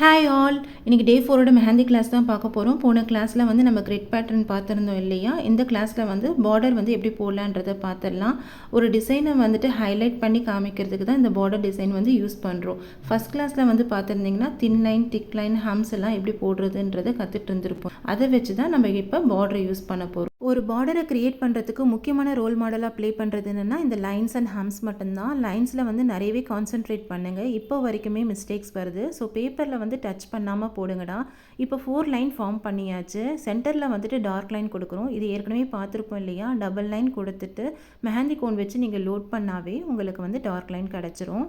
Hi all இன்றைக்கி டே ஃபோரோட mehndi class தான் பார்க்க போகிறோம் போன கிளாஸில் வந்து நம்ம கிரிட் பேட்டர்ன் பார்த்துருந்தோம் இல்லையா? இந்த கிளாஸில் வந்து பார்டர் வந்து எப்படி போடலான்றதை பார்த்துடலாம். ஒரு டிசைனை வந்துட்டு ஹைலைட் பண்ணி காமிக்கிறதுக்கு தான் இந்த பார்டர் டிசைன் வந்து யூஸ் பண்ணுறோம் ஃபஸ்ட் கிளாஸில் வந்து பார்த்துருந்தீங்கன்னா தின் லைன் திக் லைன் ஹம்ஸ் எல்லாம் எப்படி போடுறதுன்றதை கற்றுட்டு இருந்திருப்போம். அதை வச்சு தான் நம்ம இப்போ பார்டரை யூஸ் பண்ண போகிறோம் ஒரு பார்டரை கிரியேட் பண்ணுறதுக்கு முக்கியமான ரோல் மாடலாக ப்ளே பண்ணுறது என்னென்னா இந்த லைன்ஸ் அண்ட் ஹம்ஸ் மட்டும்தான். லைன்ஸில் வந்து நிறையவே கான்சென்ட்ரேட் பண்ணுங்கள் இப்போ வரைக்குமே மிஸ்டேக்ஸ் வருது. ஸோ பேப்பரில் வந்து டச் பண்ணாமல் போடுங்கடா. இப்போ ஃபோர் லைன் ஃபார்ம் பண்ணியாச்சு. சென்டரில் வந்துட்டு டார்க் லைன் கொடுக்குறோம். இது ஏற்கனவே பார்த்துருப்போம் இல்லையா? டபுள் லைன் கொடுத்துட்டு மெஹந்தி கோன் வச்சு நீங்கள் லோட் பண்ணாவே உங்களுக்கு வந்து டார்க் லைன் கிடச்சிரும்.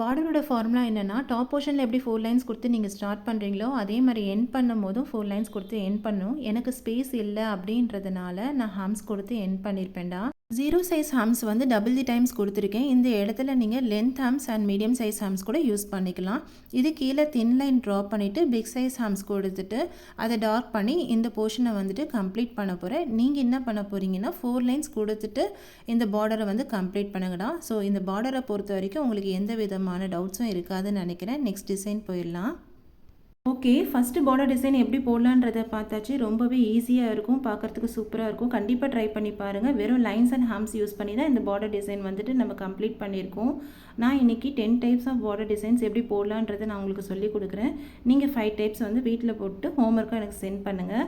பார்டரோட ஃபார்முலா என்னென்னா டாப் போர்ஷனில் எப்படி ஃபோர் லைன்ஸ் கொடுத்து நீங்கள் ஸ்டார்ட் பண்ணுறீங்களோ அதே மாதிரி என் பண்ணும் போதும் ஃபோர் லைன்ஸ் கொடுத்து என் பண்ணும். எனக்கு ஸ்பேஸ் இல்லை அப்படின்றதுனால நான் ஹம்ஸ் கொடுத்து என் பண்ணியிருப்பேன்டா ஜீரோ சைஸ் ஹம்ஸ் வந்து டபுள் தி டைம்ஸ் கொடுத்துருக்கேன். இந்த இடத்துல நீங்கள் length hums and medium size hums கூட யூஸ் பண்ணிக்கலாம். இது கீழே தின் லைன் ட்ரா பண்ணிவிட்டு பிக் சைஸ் ஹம்ஸ் கொடுத்துட்டு அதை டார்க் பண்ணி இந்த போர்ஷனை வந்துட்டு கம்ப்ளீட் பண்ண போகிறேன் நீங்கள் என்ன பண்ண போகிறீங்கன்னா ஃபோர் லைன்ஸ் கொடுத்துட்டு இந்த பார்டரை வந்து கம்ப்ளீட் பண்ணுங்கடா. ஸோ இந்த பார்டரை பொறுத்த வரைக்கும் உங்களுக்கு எந்த விதமான டவுட்ஸும் இருக்காதுன்னு நினைக்கிறேன். நெக்ஸ்ட் டிசைன் போயிடலாம். ஓகே ஃபஸ்ட்டு பார்டர் டிசைன் எப்படி போடலான்றதை பார்த்தாச்சு. ரொம்பவே ஈஸியாக இருக்கும் பார்க்குறதுக்கு சூப்பராக இருக்கும். கண்டிப்பாக ட்ரை பண்ணி பாருங்கள் வெறும் லைன்ஸ் அண்ட் ஹாம்ஸ் யூஸ் பண்ணி தான் இந்த பார்டர் டிசைன் வந்துட்டு நம்ம கம்ப்ளீட் பண்ணியிருக்கோம். நான் இன்றைக்கி ten types of border designs எப்படி போடலான்றதை நான் உங்களுக்கு சொல்லி கொடுக்குறேன். நீங்கள் ஃபைவ் டைப்ஸ் வந்து வீட்டில் போட்டு ஹோம்ஒர்க்காக எனக்கு சென்ட் பண்ணுங்கள்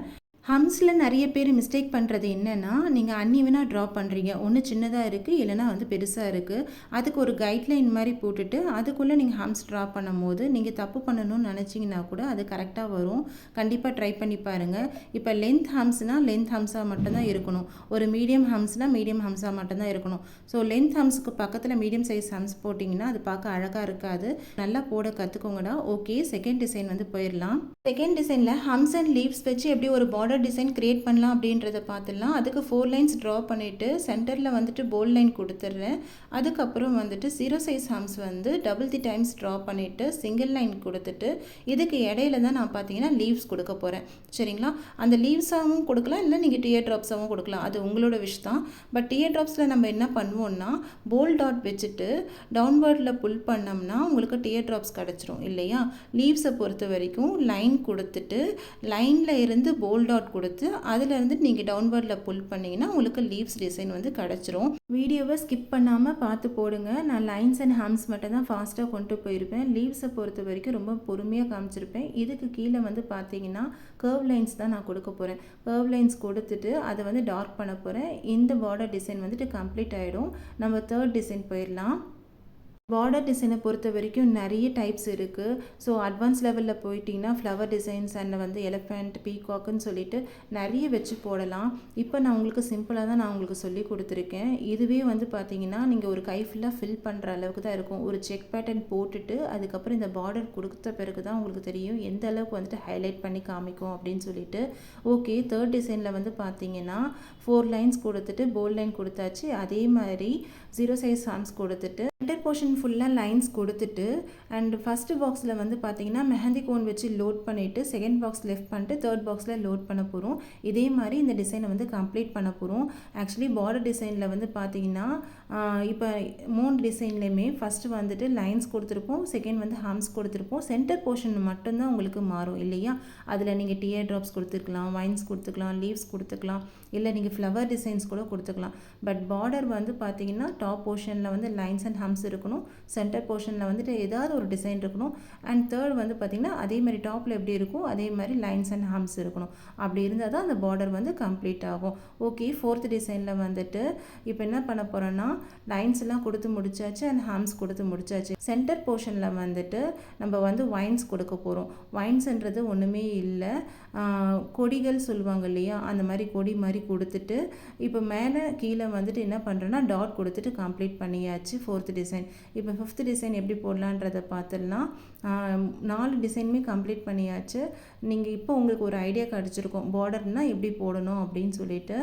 ஹம்ஸில் நிறைய பேர் மிஸ்டேக் பண்ணுறது என்னென்னா நீங்கள் அன்னிவனாக ட்ரா பண்ணுறீங்க ஒன்று சின்னதாக இருக்குது இல்லைனா வந்து பெருசாக இருக்குது அதுக்கு ஒரு கைட்லைன் மாதிரி போட்டுட்டு அதுக்குள்ளே நீங்கள் ஹம்ஸ் ட்ரா பண்ணும் போது நீங்கள் தப்பு பண்ணணும்னு நினச்சிங்கன்னா கூட அது கரெக்டாக வரும். கண்டிப்பாக ட்ரை பண்ணி பாருங்கள் இப்போ லென்த் ஹம்ஸ்னால் லென்த் ஹம்ஸாக மட்டும்தான் இருக்கணும். ஒரு மீடியம் ஹம்ஸ்னால் மீடியம் ஹம்ஸாக மட்டும்தான் இருக்கணும். ஸோ லென்த் ஹம்ஸ்க்கு பக்கத்தில் மீடியம் சைஸ் ஹம்ஸ் போட்டிங்கன்னா அது பார்க்க அழகாக இருக்காது. நல்லா போட கற்றுக்கோங்கடா ஓகே செகண்ட் டிசைன் வந்து போயிடலாம். செகண்ட் டிசைனில் ஹம்ஸ் அண்ட் லீவ்ஸ் வச்சு எப்படி ஒரு பார்டர் பார்டர் டிசைன் க்ரியேட் பண்ணலாம் அப்படின்றத பார்த்துடலாம். அதுக்கு ஃபோர் லைன்ஸ் ட்ரா பண்ணிவிட்டு சென்டரில் வந்துட்டு போல் லைன் கொடுத்துட்றேன். அதுக்கப்புறம் வந்துட்டு ஜீரோ சைஸ் ஹம்ஸ் வந்து டபுள் தி டைம்ஸ் ட்ரா பண்ணிவிட்டு சிங்கிள் லைன் கொடுத்துட்டு இதுக்கு இடையில தான் நான் பார்த்தீங்கன்னா லீவ்ஸ் கொடுக்க போகிறேன் சரிங்களா? அந்த லீவ்ஸாகவும் கொடுக்கலாம் இல்லை நீங்கள் டியர் ட்ராப்ஸாகவும் கொடுக்கலாம். அது உங்களோட விஷ் தான். பட் டியர் ட்ராப்ஸில் நம்ம என்ன பண்ணுவோம்னா போல் டாட் வச்சுட்டு டவுன்வேர்டில் புல் பண்ணோம்னா உங்களுக்கு டியர் ட்ராப்ஸ் கிடச்சிரும் இல்லையா? லீவ்ஸை பொறுத்த வரைக்கும் லைன் கொடுத்துட்டு லைனில் இருந்து போல் டாட் டாட் கொடுத்து அதிலேருந்து நீங்கள் டவுன்வர்டில் புல் பண்ணிங்கன்னா உங்களுக்கு லீவ்ஸ் டிசைன் வந்து கிடச்சிரும். வீடியோவை ஸ்கிப் பண்ணாமல் பார்த்து போடுங்க. நான் லைன்ஸ் அண்ட் ஹாம்ஸ் மட்டும் தான் ஃபாஸ்ட்டாக கொண்டு போயிருப்பேன். லீவ்ஸை பொறுத்த வரைக்கும் ரொம்ப பொறுமையாக காமிச்சிருப்பேன். இதுக்கு கீழே வந்து பார்த்தீங்கன்னா கர்வ் லைன்ஸ் தான் நான் கொடுக்க போகிறேன் கர்வ் லைன்ஸ் கொடுத்துட்டு அதை வந்து டார்க் பண்ண போகிறேன் இந்த பார்டர் டிசைன் வந்துட்டு கம்ப்ளீட் ஆகிடும் நம்ம தேர்ட் டிசைன் போயிடலாம். பார்டர் டிசைனை பொறுத்த வரைக்கும் நிறைய டைப்ஸ் இருக்குது ஸோ அட்வான்ஸ் லெவலில் போயிட்டிங்கன்னா ஃப்ளவர் டிசைன்ஸ் அண்ட் வந்து எலஃபெண்ட் பீகாக்குன்னு சொல்லிட்டு நிறைய வச்சு போடலாம். இப்போ நான் உங்களுக்கு சிம்பிளாக தான் நான் உங்களுக்கு சொல்லி கொடுத்துருக்கேன். இதுவே வந்து பார்த்தீங்கன்னா நீங்கள் ஒரு கை ஃபுல்லாக ஃபில் பண்ணுற அளவுக்கு தான் இருக்கும். ஒரு செக் பேட்டர்ன் போட்டுட்டு அதுக்கப்புறம் இந்த பார்டர் கொடுத்த பிறகு தான் உங்களுக்கு தெரியும் எந்த அளவுக்கு வந்துட்டு ஹைலைட் பண்ணி காமிக்கும் அப்படின்னு சொல்லிட்டு. ஓகே தேர்ட் டிசைனில் வந்து பார்த்தீங்கன்னா ஃபோர் லைன்ஸ் கொடுத்துட்டு போல் லைன் கொடுத்தாச்சு. அதே மாதிரி ஜீரோ சைஸ் சாம்ஸ் கொடுத்துட்டு இன்டர் போர்ஷன் ஃபுல்லாக லைன்ஸ் கொடுத்துட்டு அண்ட் ஃபஸ்ட்டு பாக்ஸில் வந்து பார்த்தீங்கன்னா மெஹந்தி கோன் வச்சு லோட் பண்ணிவிட்டு செகண்ட் பாக்ஸ் லெஃப்ட் பண்ணிட்டு தேர்ட் பாக்ஸில் லோட் பண்ண போகிறோம் இதே மாதிரி இந்த டிசைனை வந்து கம்ப்ளீட் பண்ண போகிறோம் ஆக்சுவலி பார்டர் டிசைனில் வந்து பார்த்தீங்கன்னா இப்போ மூணு டிசைன்லேயுமே ஃபஸ்ட்டு வந்துட்டு லைன்ஸ் கொடுத்துருப்போம் செகண்ட் வந்து ஹாம்ஸ் கொடுத்துருப்போம். சென்டர் போர்ஷன் மட்டும்தான் உங்களுக்கு மாறும் இல்லையா? அதில் நீங்கள் டியர் ட்ராப்ஸ் கொடுத்துருக்கலாம் வைன்ஸ் கொடுத்துக்கலாம் லீவ்ஸ் கொடுத்துக்கலாம் இல்லை நீங்கள் ஃப்ளவர் டிசைன்ஸ் கூட கொடுத்துக்கலாம். பட் பார்டர் வந்து பார்த்தீங்கன்னா டாப் போர்ஷனில் வந்து லைன்ஸ் அண்ட் ஹம்ஸ் இருக்கணும். சென்டர் போர்ஷனில் வந்துட்டு ஏதாவது ஒரு டிசைன் இருக்கணும். அண்ட் தேர்ட் வந்து பார்த்திங்கன்னா அதே மாதிரி டாப்பில் எப்படி இருக்கும்? அதே மாதிரி லைன்ஸ் அண்ட் ஹம்ஸ் இருக்கணும். அப்படி இருந்தால் தான் அந்த பார்டர் வந்து கம்ப்ளீட் ஆகும். ஓகே ஃபோர்த் டிசைனில் வந்துட்டு இப்போ என்ன பண்ண போகிறோன்னா லைன்ஸ் எல்லாம் கொடுத்து முடிச்சாச்சு அண்ட் ஹம்ஸ் கொடுத்து முடிச்சாச்சு. சென்டர் போர்ஷனில் வந்துட்டு நம்ம வந்து வைன்ஸ் கொடுக்க போகிறோம் வைன்ஸ்ன்றது ஒன்றுமே இல்லை. கொடிகள் சொல்லுவாங்க இல்லையா? அந்த மாதிரி கொடி மாதிரி கொடுத்துட்டு இப்போ மேலே கீழே வந்துட்டு என்ன பண்ணுறோன்னா டாட் கொடுத்துட்டு கம்ப்ளீட் பண்ணியாச்சு ஃபோர்த் டிசைன் இப்போ ஃபிஃப்த் டிசைன் எப்படி போடலான்றதை பார்த்துடலாம். நாலு டிசைனுமே கம்ப்ளீட் பண்ணியாச்சு. நீங்கள் இப்போ உங்களுக்கு ஒரு ஐடியா கிடச்சிருக்கும். பார்டர்னால் எப்படி போடணும் அப்படின்னு சொல்லிட்டு.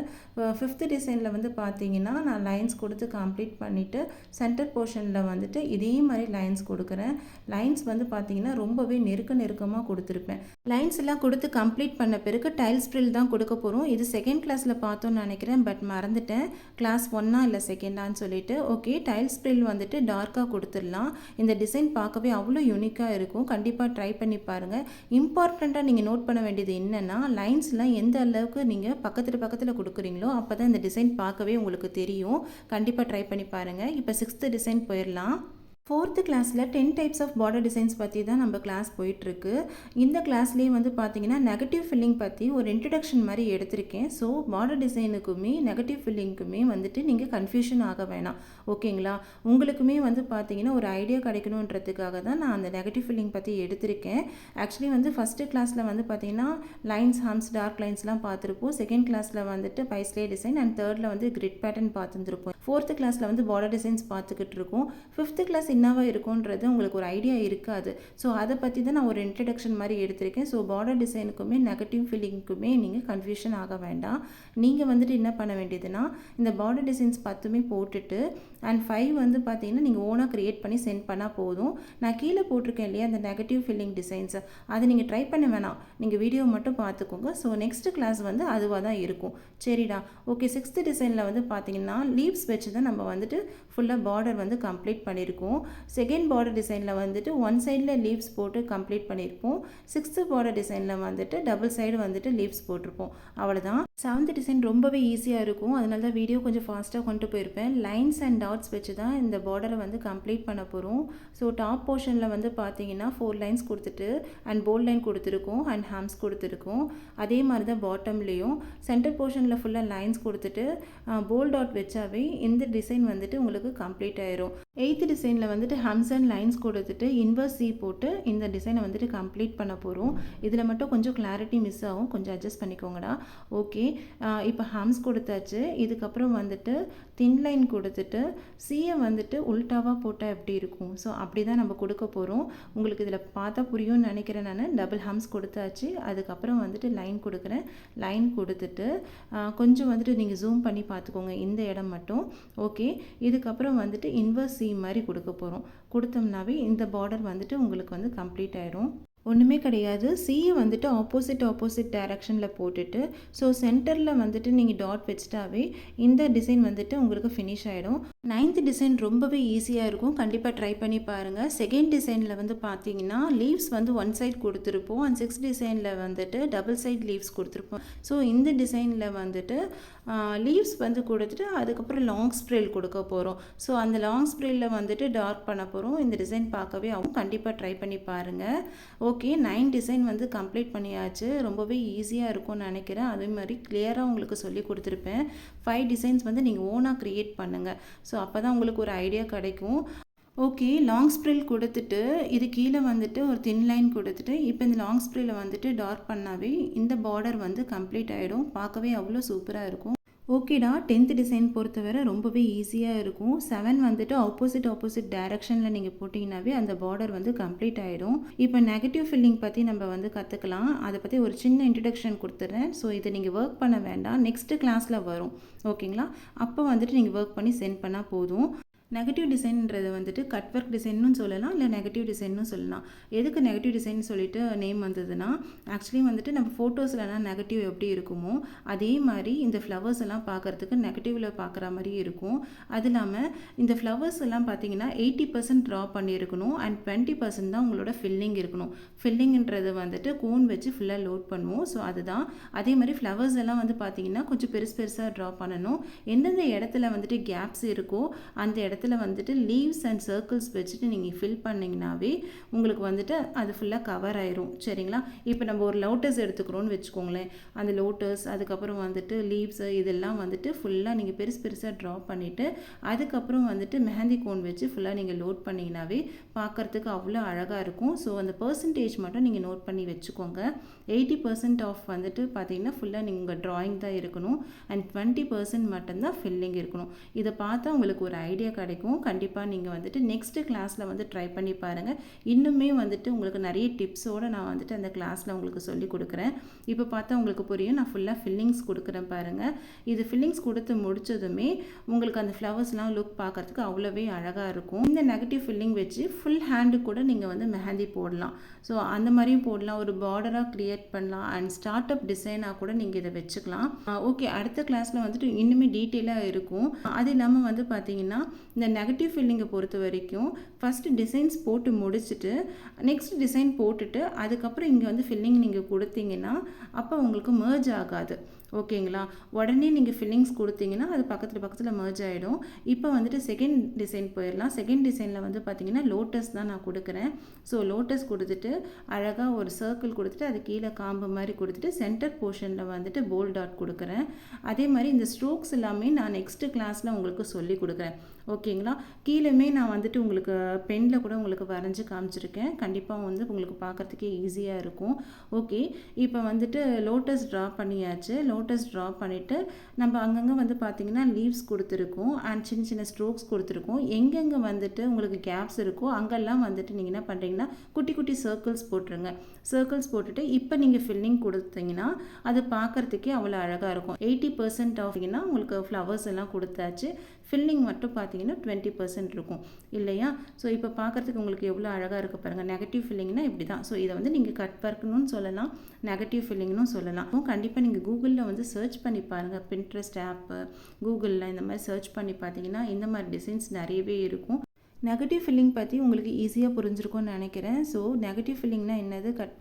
ஃபிஃப்த்து டிசைனில் வந்து பார்த்தீங்கன்னா நான் லைன்ஸ் கொடுத்து கம்ப்ளீட் பண்ணிவிட்டு சென்டர் போர்ஷனில் வந்துட்டு இதே மாதிரி லைன்ஸ் கொடுக்குறேன். லைன்ஸ் வந்து பார்த்தீங்கன்னா ரொம்பவே நெருக்க நெருக்கமாக கொடுத்துருப்பேன். லைன்ஸ் எல்லாம் கொடுத்து கம்ப்ளீட் பண்ண பிறகு டைல்ஸ் ப்ரில் தான் கொடுக்க போகிறோம் இது செகண்ட் கிளாஸில் பார்த்தோன்னு நினைக்கிறேன் பட் மறந்துட்டேன். கிளாஸ் ஒன்னா இல்லை செகண்டான்னு சொல்லிட்டு. ஓகே டைல்ஸ் ப்ரில் வந்துட்டு டார்க்காக கொடுத்துடலாம். இந்த டிசைன் பார்க்கவே அவ்வளோ யூனிக்காக சூப்பராக இருக்கும். கண்டிப்பாக ட்ரை பண்ணி பாருங்கள் இம்பார்ட்டண்ட்டாக நீங்கள் நோட் பண்ண வேண்டியது என்னென்னா லைன்ஸ்லாம் எந்த அளவுக்கு நீங்கள் பக்கத்தில் பக்கத்தில் கொடுக்குறீங்களோ அப்போ தான் இந்த டிசைன் பார்க்கவே உங்களுக்கு தெரியும். கண்டிப்பாக ட்ரை பண்ணி பாருங்கள் இப்போ சிக்ஸ்த்து டிசைன் போயிடலாம். ஃபோர்த்து கிளாஸில் ten types of border designs பற்றி தான் நம்ம கிளாஸ் போயிட்டுருக்கு. இந்த கிளாஸ்லேயே வந்து பார்த்தீங்கன்னா நெகட்டிவ் ஃபில்லிங் பற்றி ஒரு இன்ட்ரடக்ஷன் மாதிரி எடுத்திருக்கேன். ஸோ பார்டர் டிசைனுக்குமே நெகட்டிவ் ஃபில்லிங்க்குமே வந்துட்டு நீங்கள் கன்ஃபியூஷன் ஆக வேணாம். ஓகேங்களா? உங்களுக்குமே வந்து பார்த்தீங்கன்னா ஒரு ஐடியா கிடைக்கணுன்றதுக்காக தான் நான் அந்த நெகட்டிவ் ஃபில்லிங் பற்றி எடுத்திருக்கேன். ஆக்சுவலி வந்து ஃபஸ்ட்டு கிளாஸில் வந்து பார்த்தீங்கன்னா லைன்ஸ் ஹம்ஸ் டார்க் லைன்ஸ்லாம் பார்த்துருப்போம். செகண்ட் கிளாஸில் வந்துட்டு பைஸ்லே டிசைன் அண்ட் தேர்டில் வந்து கிரிட் பேட்டர்ன் பார்த்துருப்போம் ஃபோர்த்து கிளாஸில் வந்து பார்டர் டிசைன்ஸ் பார்த்துக்கிட்டு இருக்கோம் ஃபிஃப்த்து கிளாஸ் என்னவாக இருக்கும்ன்றது உங்களுக்கு ஒரு ஐடியா இருக்காது. ஸோ அதை பற்றி தான் நான் ஒரு இன்ட்ரடக்ஷன் மாதிரி எடுத்திருக்கேன். ஸோ பார்டர் டிசைனுக்குமே நெகட்டிவ் ஃபீலிங்க்குமே நீங்கள் கன்ஃபியூஷன் ஆக வேண்டாம். நீங்கள் வந்துட்டு என்ன பண்ண வேண்டியதுன்னா இந்த பார்டர் டிசைன்ஸ் பத்துமே போட்டுட்டு அண்ட் ஃபைவ் வந்து பார்த்தீங்கன்னா நீங்கள் ஓனாக க்ரியேட் பண்ணி சென்ட் பண்ணால் போதும். நான் கீழே போட்டிருக்கேன் இல்லையா அந்த நெகட்டிவ் ஃபில்லிங் டிசைன்ஸ் அதை நீங்கள் ட்ரை பண்ண வேணாம். நீங்கள் வீடியோ மட்டும் பார்த்துக்கோங்க. ஸோ நெக்ஸ்ட் கிளாஸ் வந்து அதுவாக தான் இருக்கும். சரிடா. ஓகே சிக்ஸ்த்து டிசைனில் வந்து பார்த்தீங்கன்னா லீவ்ஸ் வச்சு தான் நம்ம வந்துட்டு ஃபுல்லாக பார்டர் வந்து கம்ப்ளீட் பண்ணியிருக்கோம். செகண்ட் பார்டர் டிசைனில் வந்துட்டு ஒன் சைடில் லீவ்ஸ் போட்டு கம்ப்ளீட் பண்ணியிருப்போம். சிக்ஸ்த்து பார்டர் டிசைனில் வந்துட்டு டபுள் சைடு வந்துட்டு லீவ்ஸ் போட்டிருப்போம். அவ்வளோதான் செவன்த் டிசைன் ரொம்பவே ஈஸியாக இருக்கும். அதனால தான் வீடியோ கொஞ்சம் ஃபாஸ்ட்டாக கொண்டு போயிருப்பேன். லைன்ஸ் அண்ட் டாட்ஸ் வச்சு தான் இந்த பார்டரை வந்து கம்ப்ளீட் பண்ண போகிறோம் ஸோ டாப் போர்ஷனில் வந்து பார்த்தீங்கன்னா ஃபோர் லைன்ஸ் கொடுத்துட்டு அண்ட் போல்ட் லைன் கொடுத்துருக்கோம் அண்ட் ஹேம்ஸ் கொடுத்துருக்கோம். அதே மாதிரி தான் பாட்டம்லேயும் சென்டர் போர்ஷனில் ஃபுல்லாக லைன்ஸ் கொடுத்துட்டு போல் டாட் வச்சாவே இந்த டிசைன் வந்துட்டு உங்களுக்கு கம்ப்ளீட் ஆயிரும். எயித்து டிசைனில் வந்துட்டு ஹம்ஸ் அண்ட் லைன்ஸ் கொடுத்துட்டு இன்வர்ஸ் சி போட்டு இந்த டிசைனை வந்துட்டு கம்ப்ளீட் பண்ண போகிறோம் இதில் மட்டும் கொஞ்சம் கிளாரிட்டி மிஸ் ஆகும். கொஞ்சம் அட்ஜஸ்ட் பண்ணிக்கோங்கடா. ஓகே இப்போ ஹம்ஸ் கொடுத்தாச்சு இதுக்கப்புறம் வந்துட்டு தின் லைன் கொடுத்துட்டு சியை வந்துட்டு உல்ட்டாவாக போட்டால் எப்படி இருக்கும்? ஸோ அப்படி தான் நம்ம கொடுக்க போகிறோம் உங்களுக்கு இதில் பார்த்தா புரியும்னு நினைக்கிறேன் நான். டபுள் ஹம்ஸ் கொடுத்தாச்சு. அதுக்கப்புறம் வந்துட்டு லைன் கொடுக்குறேன். லைன் கொடுத்துட்டு கொஞ்சம் வந்துட்டு நீங்கள் ஜூம் பண்ணி பார்த்துக்கோங்க. இந்த இடம் மட்டும். ஓகே இதுக்கப்புறம் வந்துட்டு இன்வர்ஸ் சி மாதிரி கொடுக்க போகிறோம் கொடுத்தோம்னாவே இந்த பார்டர் வந்துட்டு உங்களுக்கு வந்து கம்ப்ளீட் ஆயிரும். ஒன்றுமே கிடையாது. சியை வந்துட்டு ஆப்போசிட் ஆப்போசிட் டைரக்ஷனில் போட்டுட்டு ஸோ சென்டரில் வந்துட்டு நீங்கள் டாட் வச்சிட்டாவே இந்த டிசைன் வந்துட்டு உங்களுக்கு ஃபினிஷ் ஆகிடும் நைன்த் டிசைன் ரொம்பவே ஈஸியாக இருக்கும். கண்டிப்பாக ட்ரை பண்ணி பாருங்கள் செகண்ட் டிசைனில் வந்து பார்த்தீங்கன்னா லீவ்ஸ் வந்து ஒன் சைட் கொடுத்துருப்போம். அண்ட் சிக்ஸ் டிசைனில் வந்துட்டு டபுள் சைட் லீவ்ஸ் கொடுத்துருப்போம். ஸோ இந்த டிசைனில் வந்துட்டு லீவ்ஸ் வந்து கொடுத்துட்டு அதுக்கப்புறம் லாங் ஸ்ப்ரேல் கொடுக்க போகிறோம் ஸோ அந்த லாங் ஸ்ப்ரேயில் வந்துட்டு டார்க் பண்ண போகிறோம் இந்த டிசைன் பார்க்கவே ஆகும் கண்டிப்பாக ட்ரை பண்ணி பாருங்கள் ஓகே நைன் டிசைன் வந்து கம்ப்ளீட் பண்ணியாச்சு. ரொம்பவே ஈஸியாக இருக்கும்னு நினைக்கிறேன். அதே மாதிரி கிளியராக உங்களுக்கு சொல்லி கொடுத்துருப்பேன். ஃபைவ் டிசைன்ஸ் வந்து நீங்கள் ஓனாக க்ரியேட் பண்ணுங்கள் ஸோ அப்போ தான் உங்களுக்கு ஒரு ஐடியா கிடைக்கும். ஓகே லாங் ஸ்ப்ரில் கொடுத்துட்டு இது கீழே வந்துட்டு ஒரு தின் லைன் கொடுத்துட்டு இப்போ இந்த லாங் ஸ்ப்ரில் வந்துட்டு டார்க் பண்ணாவே இந்த பார்டர் வந்து கம்ப்ளீட் ஆகிடும் பார்க்கவே அவ்வளோ சூப்பராக இருக்கும். ஓகேடா டென்த் டிசைன் பொறுத்தவரை ரொம்பவே ஈஸியாக இருக்கும். செவன் வந்துட்டு ஆப்போசிட் ஆப்போசிட் டைரக்ஷனில் நீங்கள் போட்டிங்கனாவே அந்த பார்டர் வந்து கம்ப்ளீட் ஆகிடும் இப்போ நெகட்டிவ் ஃபில்லிங் பற்றி நம்ம வந்து கற்றுக்கலாம் அதை பற்றி ஒரு சின்ன இன்ட்ரடக்ஷன் கொடுத்துட்றேன் ஸோ இதை நீங்கள் ஒர்க் பண்ண வேண்டாம். நெக்ஸ்ட்டு கிளாஸில் வரும். ஓகேங்களா அப்போ வந்துட்டு நீங்கள் ஒர்க் பண்ணி சென்ட் பண்ணால் போதும். நெகட்டிவ் டிசைன்ன்றது வந்துட்டு கட் ஒர்க் டிசைன்னு சொல்லலாம் இல்லை நெகட்டிவ் டிசைன்னு சொல்லலாம். எதுக்கு நெகட்டிவ் டிசைன் சொல்லிட்டு நேம் வந்ததுன்னா ஆக்சுவலி வந்துட்டு நம்ம ஃபோட்டோஸ்லலாம் நெகட்டிவ் எப்படி இருக்குமோ அதே மாதிரி இந்த ஃப்ளவர்ஸ் எல்லாம் பார்க்குறதுக்கு நெகட்டிவில் பார்க்குற மாதிரி இருக்கும். அது இல்லாமல் இந்த ஃப்ளவர்ஸ் எல்லாம் பார்த்தீங்கன்னா எயிட்டி பர்சன்ட் ட்ரா பண்ணியிருக்கணும் அண்ட் டுவெண்ட்டி பர்சன்ட் தான் உங்களோட ஃபில்லிங் இருக்கணும். ஃபில்லிங்ன்றது வந்துட்டு கோன் வச்சு ஃபுல்லாக லோட் பண்ணுவோம். ஸோ அதுதான். அதே மாதிரி ஃப்ளவர்ஸ் எல்லாம் வந்து பார்த்தீங்கன்னா கொஞ்சம் பெருசு பெருசாக ட்ரா பண்ணணும். எந்தெந்த இடத்துல வந்துட்டு கேப்ஸ் இருக்கோ அந்த இடத்துல இடத்துல வந்துட்டு லீவ்ஸ் அண்ட் சர்க்கிள்ஸ் வச்சுட்டு நீங்கள் ஃபில் பண்ணிங்கனாவே உங்களுக்கு வந்துட்டு அது ஃபுல்லாக கவர் ஆயிரும். சரிங்களா? இப்போ நம்ம ஒரு லோட்டஸ் எடுத்துக்கிறோன்னு வச்சுக்கோங்களேன். அந்த லோட்டஸ் அதுக்கப்புறம் வந்துட்டு லீவ்ஸ் இதெல்லாம் வந்துட்டு ஃபுல்லாக நீங்கள் பெருசு பெருசாக ட்ரா பண்ணிவிட்டு அதுக்கப்புறம் வந்துட்டு மெஹந்தி கோன் வச்சு ஃபுல்லாக நீங்கள் லோட் பண்ணிங்கனாவே பார்க்குறதுக்கு அவ்வளோ அழகாக இருக்கும். ஸோ அந்த பர்சன்டேஜ் மட்டும் நீங்கள் நோட் பண்ணி வச்சுக்கோங்க. எயிட்டி பர்சன்ட் ஆஃப் வந்துட்டு பார்த்தீங்கன்னா ஃபுல்லாக நீங்கள் ட்ராயிங் தான் இருக்கணும். அண்ட் டுவெண்ட்டி பர்சன்ட் மட்டும்தான் ஃபில்லிங் இருக்கணும். இதை பார்த்தா உங்களுக்கு ஒரு ஐடியா கிடைக்கும். கிடைக்கும். கண்டிப்பாக நீங்கள் வந்துட்டு நெக்ஸ்ட்டு கிளாஸில் வந்து ட்ரை பண்ணி பாருங்கள் இன்னுமே வந்துட்டு உங்களுக்கு நிறைய டிப்ஸோடு நான் வந்துட்டு அந்த கிளாஸில் உங்களுக்கு சொல்லி கொடுக்குறேன். இப்போ பார்த்தா உங்களுக்கு புரியும். நான் ஃபுல்லாக ஃபில்லிங்ஸ் கொடுக்குறேன் பாருங்கள் இது ஃபில்லிங்ஸ் கொடுத்து முடிச்சதுமே உங்களுக்கு அந்த ஃப்ளவர்ஸ்லாம் லுக் பார்க்குறதுக்கு அவ்வளோவே அழகாக இருக்கும். இந்த நெகட்டிவ் ஃபில்லிங் வச்சு ஃபுல் ஹேண்டு கூட நீங்கள் வந்து மெஹந்தி போடலாம். ஸோ அந்த மாதிரியும் போடலாம். ஒரு பார்டராக க்ரியேட் பண்ணலாம். அண்ட் ஸ்டார்ட் அப் டிசைனாக கூட நீங்கள் இதை வச்சுக்கலாம். ஓகே அடுத்த கிளாஸில் வந்துட்டு இன்னுமே டீட்டெயிலாக இருக்கும். அது இல்லாமல் வந்து பார்த்தீங்கன்னா இந்த நெகட்டிவ் ஃபில்லிங்கை பொறுத்த வரைக்கும் ஃபஸ்ட்டு டிசைன்ஸ் போட்டு முடிச்சுட்டு நெக்ஸ்ட் டிசைன் போட்டுட்டு அதுக்கப்புறம் இங்கே வந்து ஃபில்லிங் நீங்கள் கொடுத்தீங்கன்னா அப்போ உங்களுக்கு மேர்ஜ் ஆகாது. ஓகேங்களா? உடனே நீங்கள் ஃபில்லிங்ஸ் கொடுத்தீங்கன்னா அது பக்கத்தில் பக்கத்தில் மர்ஜ் ஆகிடும் இப்போ வந்துட்டு செகண்ட் டிசைன் போயிடலாம். செகண்ட் டிசைனில் வந்து பார்த்தீங்கன்னா லோட்டஸ் தான் நான் கொடுக்குறேன். ஸோ லோட்டஸ் கொடுத்துட்டு அழகாக ஒரு சர்க்கிள் கொடுத்துட்டு அது கீழே காம்பு மாதிரி கொடுத்துட்டு சென்டர் போர்ஷனில் வந்துட்டு போல் டாட் கொடுக்குறேன். அதே மாதிரி இந்த ஸ்ட்ரோக்ஸ் எல்லாமே நான் நெக்ஸ்ட் கிளாஸில் உங்களுக்கு சொல்லி கொடுக்குறேன். ஓகேங்களா? கீழேயுமே நான் வந்துட்டு உங்களுக்கு பெனில் கூட உங்களுக்கு வரைஞ்சி காமிச்சிருக்கேன். கண்டிப்பாக வந்து உங்களுக்கு பார்க்குறதுக்கே ஈஸியாக இருக்கும். ஓகே. இப்போ வந்துட்டு லோட்டஸ் ட்ரா பண்ணியாச்சு. லோட்டஸ் ட்ரா பண்ணிவிட்டு நம்ம அங்கங்கே வந்து பார்த்திங்கன்னா லீவ்ஸ் கொடுத்துருக்கோம் அண்ட் சின்ன சின்ன ஸ்ட்ரோக்ஸ் கொடுத்துருக்கோம். எங்கெங்கே வந்துட்டு உங்களுக்கு கேப்ஸ் இருக்கோ அங்கெல்லாம் வந்துட்டு நீங்கள் என்ன பண்ணுறீங்கன்னா குட்டி குட்டி சர்க்கிள்ஸ் போட்டுருங்க. சர்க்கிள்ஸ் போட்டுட்டு இப்போ நீங்கள் ஃபில்லிங் கொடுத்தீங்கன்னா அது பார்க்குறதுக்கே அவ்வளோ அழகாக இருக்கும். எயிட்டி பர்சன்ட் ஆஃப்னா உங்களுக்கு ஃப்ளவர்ஸ் எல்லாம் கொடுத்தாச்சு. ஃபில்லிங் மட்டும் பார்த்தீங்கன்னா டுவெண்ட்டி பர்சன்ட் இருக்கும். இல்லையா? ஸோ இப்போ பார்க்குறதுக்கு உங்களுக்கு எவ்வளோ அழகாக இருக்குது பாருங்கள் நெகட்டிவ் ஃபில்லிங்னா இப்படி தான் ஸோ இதை வந்து நீங்கள் கட் பர்க்கணும்னு சொல்லலாம். நெகட்டிவ் ஃபில்லிங்னு சொல்லலாம். கண்டிப்பாக நீங்கள் கூகுளில் வந்து சர்ச் பண்ணி பாருங்கள் பின்ட்ரெஸ்ட் ஆப்பு கூகுளில் இந்த மாதிரி சர்ச் பண்ணி பார்த்தீங்கன்னா இந்த மாதிரி டிசைன்ஸ் நிறையவே இருக்கும். நெகட்டிவ் ஃபில்லிங் பற்றி உங்களுக்கு ஈஸியாக புரிஞ்சிருக்கும்னு நினைக்கிறேன். ஸோ நெகட்டிவ் ஃபில்லிங்னா என்னது? கட்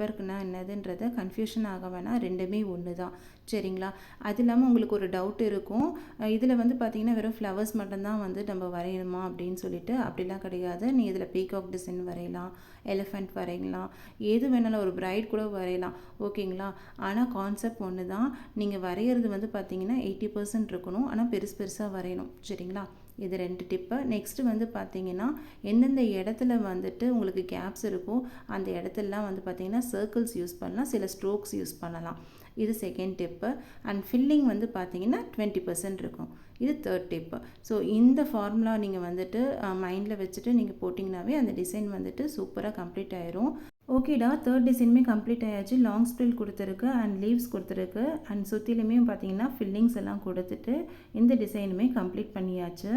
என்னதுன்றத கன்ஃபியூஷன் ஆக வேணால் ரெண்டுமே ஒன்று தான் சரிங்களா? அது இல்லாமல் உங்களுக்கு ஒரு டவுட் இருக்கும். இதில் வந்து பார்த்தீங்கன்னா வெறும் ஃப்ளவர்ஸ் மட்டும்தான் வந்து நம்ம வரையணுமா அப்படின்னு சொல்லிட்டு அப்படிலாம் கிடையாது. நீ இதில் பீகாக் டிசைன் வரையலாம் எலிஃபெண்ட் வரையலாம் எது வேணாலும் ஒரு பிரைட் கூட வரையலாம். ஓகேங்களா? ஆனால் கான்செப்ட் ஒன்று தான் நீங்கள் வரைகிறது வந்து பார்த்தீங்கன்னா எயிட்டி பர்சன்ட் இருக்கணும். ஆனால் பெருசு பெருசாக வரையணும். சரிங்களா? இது ரெண்டு டிப்பு. நெக்ஸ்ட்டு வந்து பார்த்தீங்கன்னா எந்தெந்த இடத்துல வந்துட்டு உங்களுக்கு கேப்ஸ் இருக்கோ அந்த இடத்துலலாம் வந்து பார்த்தீங்கன்னா சர்க்கிள்ஸ் யூஸ் பண்ணலாம். சில ஸ்ட்ரோக்ஸ் யூஸ் பண்ணலாம். இது செகண்ட் டிப்பு. அண்ட் ஃபில்லிங் வந்து பார்த்தீங்கன்னா டுவெண்ட்டி பர்சன்ட் இருக்கும். இது தேர்ட் டிப்பு. ஸோ இந்த ஃபார்முலா நீங்கள் வந்துட்டு மைண்டில் வச்சுட்டு நீங்கள் போட்டிங்கனாவே அந்த டிசைன் வந்துட்டு சூப்பராக கம்ப்ளீட் ஆயிரும். ஓகேடா தேர்ட் டிசைனுமே கம்ப்ளீட் ஆயாச்சு. லாங் ஸ்ப்ரில் கொடுத்துருக்கு அண்ட் லீவ்ஸ் கொடுத்துருக்கு. அண்ட் சுற்றிலுமே பார்த்தீங்கன்னா ஃபில்லிங்ஸ் எல்லாம் கொடுத்துட்டு இந்த டிசைனுமே கம்ப்ளீட் பண்ணியாச்சு.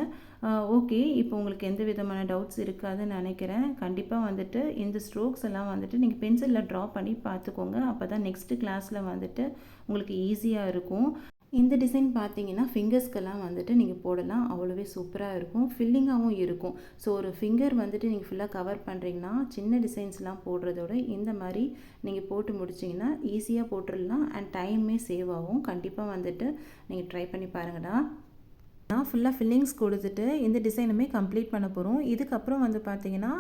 ஓகே. இப்போ உங்களுக்கு எந்த விதமான டவுட்ஸ் இருக்காதுன்னு நினைக்கிறேன். கண்டிப்பாக வந்துட்டு இந்த ஸ்ட்ரோக்ஸ் எல்லாம் வந்துட்டு நீங்கள் பென்சிலில் ட்ரா பண்ணி பார்த்துக்கோங்க. அப்போ தான் நெக்ஸ்ட்டு கிளாஸில் வந்துட்டு உங்களுக்கு ஈஸியாக இருக்கும். இந்த டிசைன் பார்த்தீங்கன்னா ஃபிங்கர்ஸ்க்கெல்லாம் வந்துட்டு நீங்கள் போடலாம். அவ்வளோவே சூப்பராக இருக்கும். ஃபில்லிங்காகவும் இருக்கும். ஸோ ஒரு ஃபிங்கர் வந்துட்டு நீங்கள் ஃபுல்லாக கவர் பண்ணுறீங்கன்னா சின்ன டிசைன்ஸ்லாம் போடுறதோட இந்த மாதிரி நீங்கள் போட்டு முடிச்சிங்கன்னா ஈஸியாக போட்டுடலாம் அண்ட் டைமே சேவ் ஆகும். கண்டிப்பாக வந்துட்டு நீங்கள் ட்ரை பண்ணி பாருங்கடா. நான் ஃபுல்லாக ஃபில்லிங்ஸ் கொடுத்துட்டு இந்த டிசைனுமே கம்ப்ளீட் பண்ண போகிறோம் இதுக்கப்புறம் வந்து பார்த்தீங்கன்னா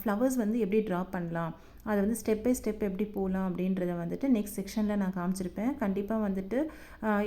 ஃப்ளவர்ஸ் வந்து எப்படி ட்ரா பண்ணலாம் அதை வந்து ஸ்டெப் பை ஸ்டெப் எப்படி போகலாம் அப்படின்றத வந்துட்டு நெக்ஸ்ட் செக்ஷனில் நான் காமிச்சிருப்பேன். கண்டிப்பாக வந்துட்டு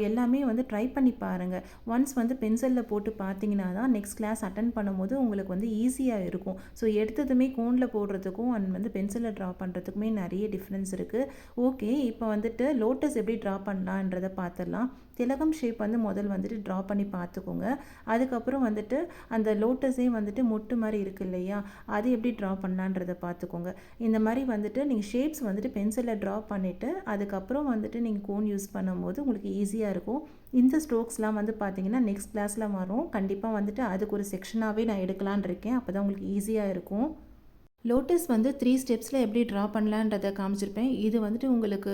எல்லாமே வந்து ட்ரை பண்ணி பாருங்கள் ஒன்ஸ் வந்து பென்சிலில் போட்டு பார்த்தீங்கன்னா தான் நெக்ஸ்ட் கிளாஸ் அட்டன் பண்ணும்போது உங்களுக்கு வந்து ஈஸியாக இருக்கும். ஸோ எடுத்ததுமே கோனில் போடுறதுக்கும் அண்ட் வந்து பென்சிலில் ட்ரா பண்ணுறதுக்குமே நிறைய டிஃப்ரென்ஸ் இருக்குது ஓகே இப்போ வந்துட்டு லோட்டஸ் எப்படி ட்ரா பண்ணலான்றதை பார்த்துடலாம் திலகம் ஷேப் வந்து முதல் வந்துட்டு ட்ரா பண்ணி பார்த்துக்கோங்க. அதுக்கப்புறம் வந்துட்டு அந்த லோட்டஸே வந்துட்டு மொட்டு மாதிரி இருக்கு இல்லையா? அது எப்படி ட்ரா பண்ணலான்றதை பார்த்துக்கோங்க. இந்த மாதிரி வந்துட்டு நீங்கள் ஷேப்ஸ் வந்துட்டு பென்சிலில் ட்ரா பண்ணிவிட்டு அதுக்கப்புறம் வந்துட்டு நீங்கள் கோன் யூஸ் பண்ணும்போது உங்களுக்கு ஈஸியாக இருக்கும். இந்த ஸ்ட்ரோக்ஸ்லாம் வந்து பார்த்தீங்கன்னா நெக்ஸ்ட் கிளாஸில் வரும். கண்டிப்பாக வந்துட்டு அதுக்கு ஒரு செக்ஷனாகவே நான் எடுக்கலான் இருக்கேன். அப்போ தான் உங்களுக்கு ஈஸியாக இருக்கும். லோட்டஸ் வந்து த்ரீ ஸ்டெப்ஸில் எப்படி ட்ரா பண்ணலான்றதை காமிச்சிருப்பேன். இது வந்துட்டு உங்களுக்கு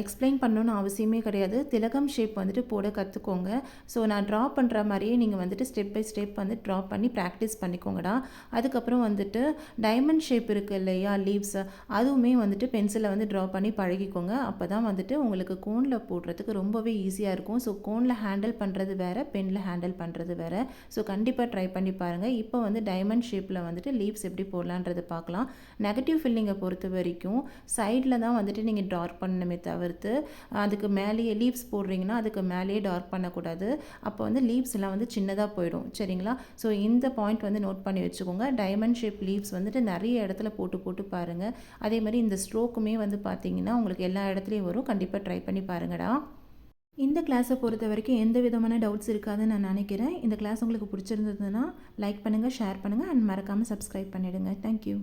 எக்ஸ்பிளைன் பண்ணணும்னு அவசியமே கிடையாது. திலகம் ஷேப் வந்துட்டு போட கற்றுக்கோங்க ஸோ நான் ட்ரா பண்ணுற மாதிரியே நீங்கள் வந்துட்டு ஸ்டெப் பை ஸ்டெப் வந்து ட்ரா பண்ணி ப்ராக்டிஸ் பண்ணிக்கோங்கடா. அதுக்கப்புறம் வந்துட்டு டைமண்ட் ஷேப் இருக்குது இல்லையா லீவ்ஸ் அதுவுமே வந்துட்டு பென்சிலில் வந்து ட்ரா பண்ணி பழகிக்கோங்க. அப்போ தான் வந்துட்டு உங்களுக்கு கோனில் போடுறதுக்கு ரொம்பவே ஈஸியாக இருக்கும். ஸோ கோனில் ஹேண்டில் பண்ணுறது வேறு பெனில் ஹேண்டில் பண்ணுறது வேறு. ஸோ கண்டிப்பாக ட்ரை பண்ணி பாருங்கள் இப்போ வந்து டைமண்ட் ஷேப்பில் வந்துட்டு லீவ்ஸ் எப்படி போடலான்றது பார்க்கலாம். நெகட்டிவ் ஃபில்லிங்கை பொறுத்த வரைக்கும் சைடில் தான் வந்துட்டு நீங்கள் டார்க் பண்ணணுமே தவிர்த்து அதுக்கு மேலேயே லீவ்ஸ் போடுறீங்கன்னா அதுக்கு மேலேயே டார்க் பண்ணக்கூடாது. அப்போ வந்து லீவ்ஸ் எல்லாம் வந்து சின்னதாக போயிடும். சரிங்களா? ஸோ இந்த பாயிண்ட் வந்து நோட் பண்ணி வச்சுக்கோங்க. டைமண்ட் ஷேப் லீவ்ஸ் வந்துட்டு நிறைய இடத்துல போட்டு போட்டு பாருங்கள் அதே மாதிரி இந்த ஸ்ட்ரோக்குமே வந்து பார்த்தீங்கன்னா உங்களுக்கு எல்லா இடத்துலையும் வரும். கண்டிப்பாக ட்ரை பண்ணி பாருங்கடா. இந்த கிளாஸை பொறுத்த வரைக்கும் எந்த விதமான டவுட்ஸ் இருக்காதுன்னு நான் நினைக்கிறேன். இந்த கிளாஸ் உங்களுக்கு பிடிச்சிருந்ததுன்னா லைக் பண்ணுங்கள் ஷேர் பண்ணுங்கள் அண்ட் மறக்காமல் சப்ஸ்கிரைப் பண்ணிவிடுங்க தேங்க்யூ